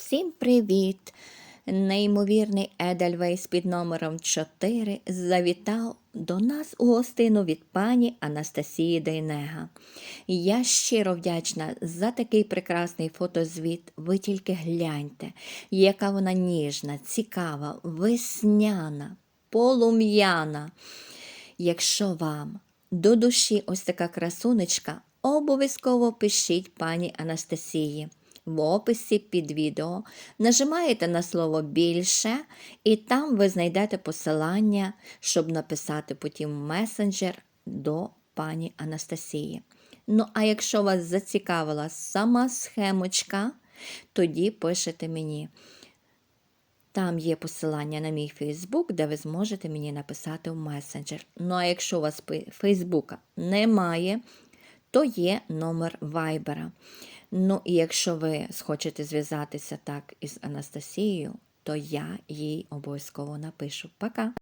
Всім привіт! Неймовірний Едельвейс під номером 4 завітав до нас у гостину від пані Анастасії Дейнега. Я щиро вдячна за такий прекрасний фотозвіт. Ви тільки гляньте, яка вона ніжна, цікава, весняна, полум'яна. Якщо вам до душі ось така красунечка, обов'язково пишіть пані Анастасії. В описі під відео нажимаєте на слово більше, і там ви знайдете посилання, щоб написати потім месенджер до пані Анастасії. Ну, а якщо вас зацікавила сама схемочка, тоді пишете мені. Там є посилання на мій Фейсбук, де ви зможете мені написати в месенджер. Ну а якщо у вас Фейсбука немає, то є номер Вайбера. Ну і якщо ви схочете зв'язатися так із Анастасією, то я їй обов'язково напишу. Пока!